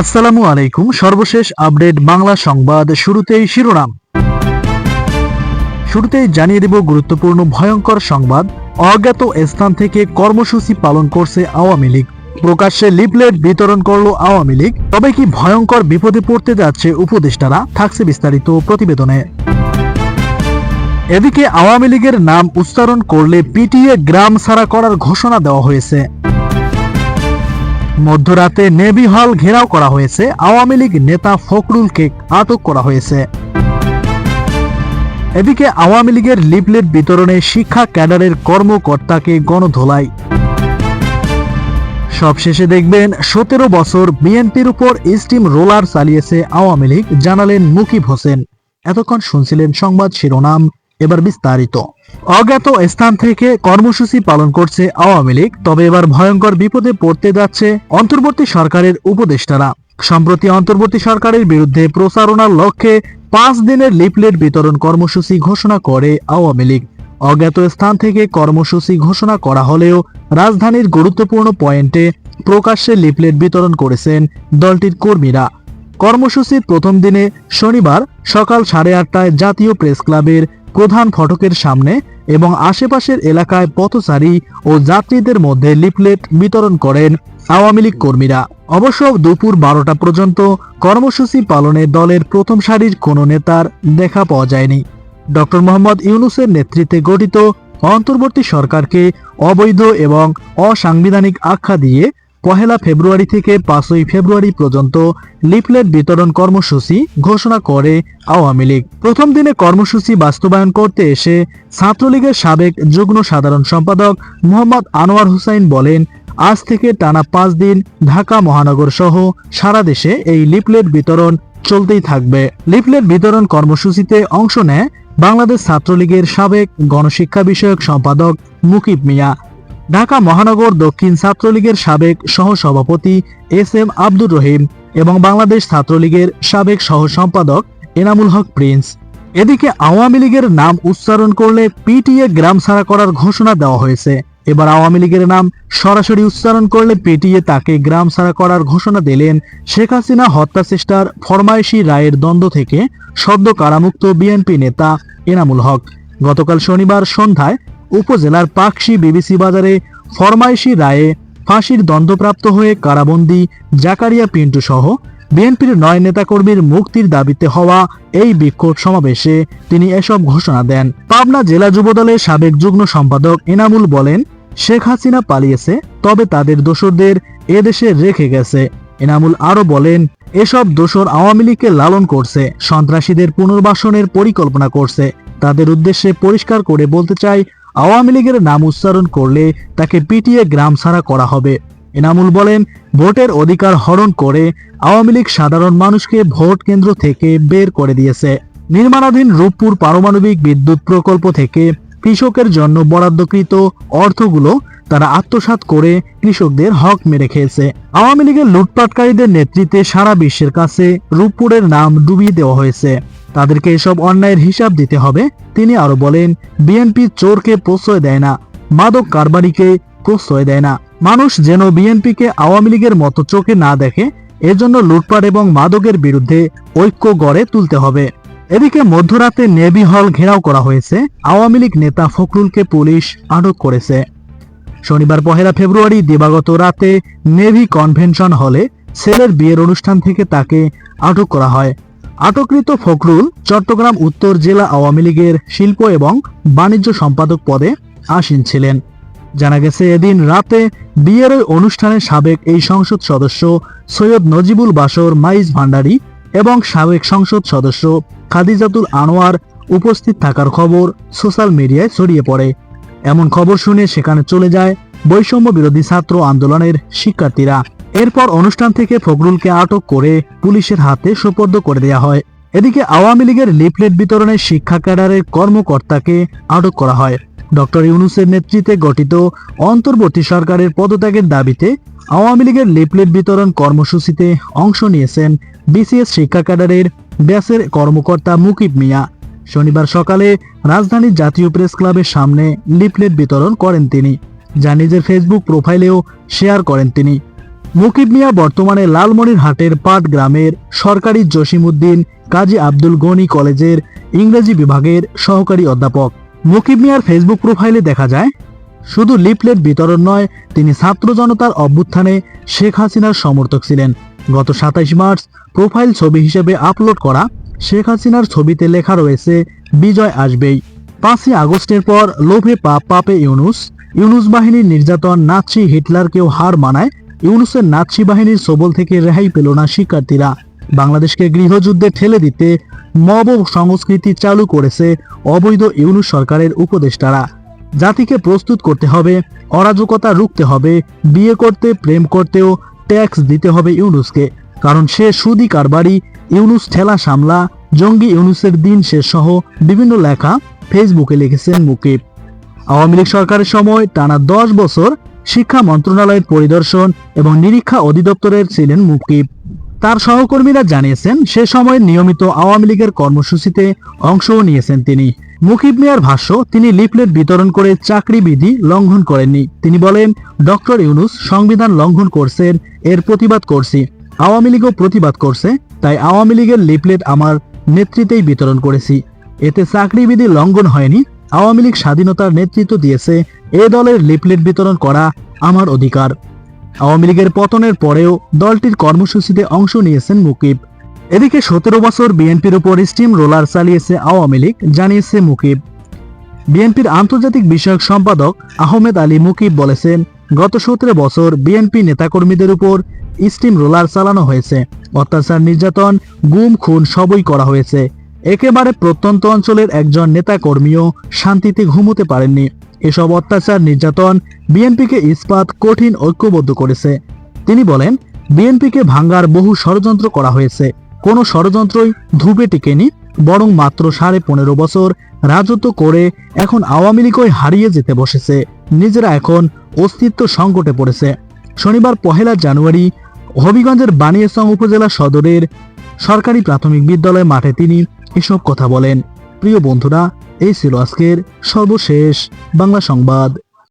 আসসালামু আলাইকুম। সর্বশেষ আপডেট বাংলা সংবাদ শুরুতেই শিরোনাম। শুরুতেই জানিয়ে দেব গুরুত্বপূর্ণ ভয়ঙ্কর সংবাদ। অজ্ঞাত স্থান থেকে কর্মসূচি পালন করছে আওয়ামী লীগ। প্রকাশ্যে লিফলেট বিতরণ করল আওয়ামী লীগ। তবে কি ভয়ঙ্কর বিপদে পড়তে যাচ্ছে উপদেষ্টারা? থাকছে বিস্তারিত প্রতিবেদনে। এদিকে আওয়ামী লীগের নাম উচ্চারণ করলে পিটিএ গ্রাম ছাড়া করার ঘোষণা দেওয়া হয়েছে। মধ্যরাতে নেভি হল ঘেরাও করা হয়েছে। আওয়ামী লীগ নেতা ফখরুলকে আটক করা হয়েছে। এদিকে আওয়ামী লীগের লিফলেট বিতরণে শিক্ষা ক্যাডারের কর্মকর্তাকে গণধোলাই। সবশেষে দেখবেন, সতেরো বছর বিএনপির উপর স্টিম রোলার চালিয়েছে আওয়ামী লীগ, জানালেন মুকিব হোসেন। এতক্ষণ শুনছিলেন সংবাদ শিরোনাম, এবার বিস্তারিত। অজ্ঞাত স্থান থেকে কর্মসূচি পালন করছে আওয়ামী লীগ, তবে এবার ভয়ঙ্কর বিপদে পড়তে যাচ্ছে অন্তর্বর্তী সরকারের উপদেষ্টারা। সম্প্রতি অন্তর্বর্তী সরকারের বিরুদ্ধে প্রচারণার লক্ষ্যে পাঁচ দিনের লিফলেট বিতরণ কর্মসূচি ঘোষণা করে আওয়ামী লীগ। অজ্ঞাত স্থান থেকে কর্মসূচি ঘোষণা করা হলেও রাজধানীর গুরুত্বপূর্ণ পয়েন্টে প্রকাশ্যে লিফলেট বিতরণ করেছেন দলটির কর্মীরা। কর্মসূচির প্রথম দিনে শনিবার সকাল সাড়ে আটটায় জাতীয় প্রেস ক্লাবের প্রধান ফটকের সামনে এবং আশেপাশের এলাকায় পথচারী ও যাত্রীদের মধ্যে লিফলেট বিতরণ করেন আওয়ামী লীগ কর্মীরা। অবশ্য দুপুর বারোটা পর্যন্ত কর্মসূচি পালনে দলের প্রথম সারির কোনো নেতার দেখা পাওয়া যায়নি। ডক্টর মোহাম্মদ ইউনুসের নেতৃত্বে গঠিত অন্তর্বর্তী সরকারকে অবৈধ এবং অসাংবিধানিক আখ্যা দিয়ে পহেলা ফেব্রুয়ারি থেকে পাঁচই ফেব্রুয়ারি পর্যন্ত লিফলেট বিতরণ কর্মসূচি ঘোষণা করে আওয়ামী লীগ। প্রথম দিনে কর্মসূচি বাস্তবায়ন করতে এসে ছাত্রলীগের সাবেক যুগ্ম সাধারণ সম্পাদক মোহাম্মদ আনোয়ার হুসাইন বলেন, আজ থেকে টানা পাঁচ দিন ঢাকা মহানগর সহ সারা দেশে এই লিফলেট বিতরণ চলতেই থাকবে। লিফলেট বিতরণ কর্মসূচিতে অংশ নেয় বাংলাদেশ ছাত্রলীগের সাবেক গণশিক্ষা বিষয়ক সম্পাদক মুকিব মিয়া। ঢাকা মহানগর দক্ষিণ ছাত্রলীগের সাবেক সহসভাপতি এস এম আব্দুর রহিম এবং বাংলাদেশ ছাত্রলীগের সাবেক সহ সম্পাদক এনামুল হক প্রিন্স। এদিকে আওয়ামী লীগের নাম উচ্চারণ করলে পিটিএ গ্রাম ছাড়া করার ঘোষণা দেওয়া হয়েছে। এবার আওয়ামী লীগের নাম সরাসরি উচ্চারণ করলে পিটিএ তাকে গ্রাম ছাড়া করার ঘোষণা দিলেন শেখ হাসিনা হত্যা চেষ্টার ফরমাইশি রায়ের দ্বন্দ্ব থেকে সদ্য কারামুক্ত বিএনপি নেতা এনামুল হক। গতকাল শনিবার সন্ধ্যায় উপজেলার পাকশি বিবিসি বাজারে ফরমাইশি রায়ে ফাঁসির দণ্ডপ্রাপ্ত হয়ে কারাবন্দী জাকারিয়া পিন্টু সহ বিএনপির নয় নেতাকর্মীর মুক্তির দাবিতে হওয়া এই বিক্ষোভ সমাবেশে তিনি এসব ঘোষণা দেন। পাবনা জেলা যুবদলের সাবেক যুগ্ম সম্পাদক এনামুল বলেন, শেখ হাসিনা পালিয়েছে, তবে তাদের দোসরদের এদেশে রেখে গেছে। এনামুল আরও বলেন, এসব দোসর আওয়ামী লীগকে লালন করছে, সন্ত্রাসীদের পুনর্বাসনের পরিকল্পনা করছে। তাদের উদ্দেশ্যে পরিষ্কার করে বলতে চাই আওয়ামী লীগের নাম উচ্চারণ করলে তাকে পিটিয়ে গ্রাম ছাড়া করা হবে। এনামুল বলেন, ভোটের অধিকার হরণ করে আওয়ামী লীগ সাধারণ মানুষকে ভোট কেন্দ্র থেকে বের করে দিয়েছে। নির্মাণাধীন রূপপুর পারমাণবিক বিদ্যুৎ প্রকল্প থেকে কৃষকের জন্য বরাদ্দকৃত অর্থগুলো তারা আত্মসাৎ করে কৃষকদের হক মেরে খেয়েছে। আওয়ামী লীগের লুটপাটকারীদের নেতৃত্বে সারা বিশ্বের কাছে রূপপুরের নাম ডুবিয়ে দেওয়া হয়েছে। তাদেরকে এসব অন্যায়ের হিসাব দিতে হবে, তিনি আরও বলেন, বিএনপি চোরকে প্রশ্রয় দেয় না, মাদক কারবারিকে প্রশ্রয় দেয় না। মানুষ যেন বিএনপিকে আওয়ামী লীগের মতো চোখে না দেখে, এজন্য লুটপাট এবং মাদকের বিরুদ্ধে ঐক্য গড়ে তুলতে হবে। এদিকে মধ্যরাতে নেভি হল ঘেরাও করা হয়েছে। আওয়ামী লীগ নেতা ফখরুলকে পুলিশ আটক করেছে। শনিবার পহেলা ফেব্রুয়ারি দিবাগত রাতে নেভি কনভেনশন হলে ছেলের বিয়ের অনুষ্ঠান থেকে তাকে আটক করা হয়। আটককৃত ফখরুল চট্টগ্রাম উত্তর জেলা আওয়ামী লীগের শিল্প এবং বাণিজ্য সম্পাদক পদে আসীন ছিলেন। জানা গেছে, এদিন রাতে বিয়ের ওই অনুষ্ঠানে সাবেক এই সংসদ সদস্য সৈয়দ নজিবুল বাসর মাইজ ভান্ডারী এবং সাবেক সংসদ সদস্য খাদিজাতুল আনোয়ার উপস্থিত থাকার খবর সোশ্যাল মিডিয়ায় ছড়িয়ে পড়ে। এমন খবর শুনে সেখানে চলে যায় বৈষম্য বিরোধী ছাত্র আন্দোলনের শিক্ষার্থীরা। এরপর অনুষ্ঠান থেকে ফখরুলকে আটক করে পুলিশের হাতে সোপর্দ করে দেওয়া হয়। এদিকে আওয়ামী লীগের লিফলেট বিতরণে শিক্ষা ক্যাডারের কর্মকর্তাকে আটক করা হয়। ডক্টর ইউনুসের নেতৃত্বে গঠিত অন্তর্বর্তী সরকারের পদত্যাগের দাবিতে আওয়ামী লীগের লিফলেট বিতরণ কর্মসূচিতে অংশ নিয়েছেন বিসিএস শিক্ষা ক্যাডারের ব্যাসের কর্মকর্তা মুকিব মিয়া। শনিবার সকালে রাজধানীর জাতীয় প্রেস ক্লাবের সামনে লিফলেট বিতরণ করেন তিনি, যা নিজের ফেসবুক প্রোফাইলেও শেয়ার করেন তিনি। মুকিব মিয়া বর্তমানে লালমনিরহাটের পাট গ্রামের সরকারি জসিমউদ্দিন কাজী আব্দুল গনি কলেজের ইংরেজি বিভাগের সহকারী অধ্যাপক। মুকিব মিয়ার ফেসবুক প্রোফাইলে দেখা যায়, শুধু লিফলেট বিতরণ নয়, তিনি ছাত্র জনতার অভ্যুত্থানে শেখ হাসিনার সমর্থক ছিলেন। গত সাতাইশ মার্চ প্রোফাইল ছবি হিসেবে আপলোড করা শেখ হাসিনার ছবিতে লেখা রয়েছে, বিজয় আসবেই। পাঁচই আগস্টের পর লোভে পাপ পাপে ইউনুস। ইউনুস বাহিনীর নির্যাতন নাৎসি হিটলারকেও হার মানায়। ইউনুসের নাৎসি বাহিনীর সবল থেকে রেহাই পেল না শিক্ষার্থীরা। বাংলাদেশকে গৃহযুদ্ধে ঠেলে দিতে মব সংস্কৃতি চালু করেছে অবৈধ ইউনুস সরকারের উপদেষ্টারা। জাতিকে প্রস্তুত করতে হবে, অরাজকতা রুখতে হবে, বিয়ে করতে, প্রেম করতেও ট্যাক্স দিতে হবে ইউনুসকে, কারণ সে সুদি কারবারি, ইউনুস ঠেলা সামলা, জঙ্গি ইউনুসের দিন শেষ সহ বিভিন্ন লেখা ফেসবুকে লিখেছেন মুকিব। আওয়ামী লীগ সরকারের সময় টানা দশ বছর শিক্ষা মন্ত্রণালয়ের পরিদর্শন এবং নিরীক্ষা অধিদপ্তরের ছিলেন মুকিব। তার সহকর্মীরা জানিয়েছেন, সে সময় নিয়মিত আওয়ামী লীগের কর্মসূচিতে অংশও নিয়েছেন তিনি। মুকিব মিয়ার ভাষ্য, তিনি লিফলেট বিতরণ করে চাকরি বিধি লঙ্ঘন করেননি। তিনি বলেন, ডক্টর ইউনুস সংবিধান লঙ্ঘন করছেন এর প্রতিবাদ করছি। আওয়ামী লীগও প্রতিবাদ করছে, তাই আওয়ামী লীগের লিফলেট আমার নেতৃত্বেই বিতরণ করেছি। এতে চাকরি বিধি লঙ্ঘন হয়নি, আওয়ামী লীগ স্বাধীনতার নেতৃত্ব দিয়েছে, এ দলের লিফলেট বিতরণ করা আমার অধিকার। আওয়ামী লীগের পতনের পরেও দলটির কর্মসূচিতে অংশ নিয়েছেন মুকিব। এদিকে সতেরো বছর বিএনপির উপর স্টিম রোলার চালিয়েছে আওয়ামী লীগ, জানিয়েছে মুকিব। বিএনপির আন্তর্জাতিক বিষয়ক সম্পাদক আহমেদ আলী মুকিব বলেছেন, গত সতেরো বছর বিএনপি নেতাকর্মীদের উপর স্টিম রোলার চালানো হয়েছে। অত্যাচার, নির্যাতন, গুম, খুন সবই করা হয়েছে। একেবারে প্রত্যন্ত অঞ্চলের একজন নেতাকর্মীও শান্তিতে ঘুমোতে পারেননি। এসব অত্যাচার নির্যাতন বিএনপিকে ইস্পাত কঠিন ঐক্যবদ্ধ করেছে। তিনি বলেন, বিএনপিকে ভাঙ্গার বহু ষড়যন্ত্র করা হয়েছে। কোনো ষড়যন্ত্রই ধূপে টিকেনি, বরং মাত্র সাড়ে পনেরো বছর রাজত্ব করে এখন আওয়ামী লীগই হারিয়ে যেতে বসেছে। নিজেরা এখন অস্তিত্ব সংকটে পড়েছে। শনিবার পহেলা জানুয়ারি হবিগঞ্জের বানিয়াচং উপজেলা সদরের সরকারি প্রাথমিক বিদ্যালয় মাঠে তিনি এসব কথা বলেন। প্রিয় বন্ধুরা এই ছিল আজকের সর্বশেষ বাংলা সংবাদ।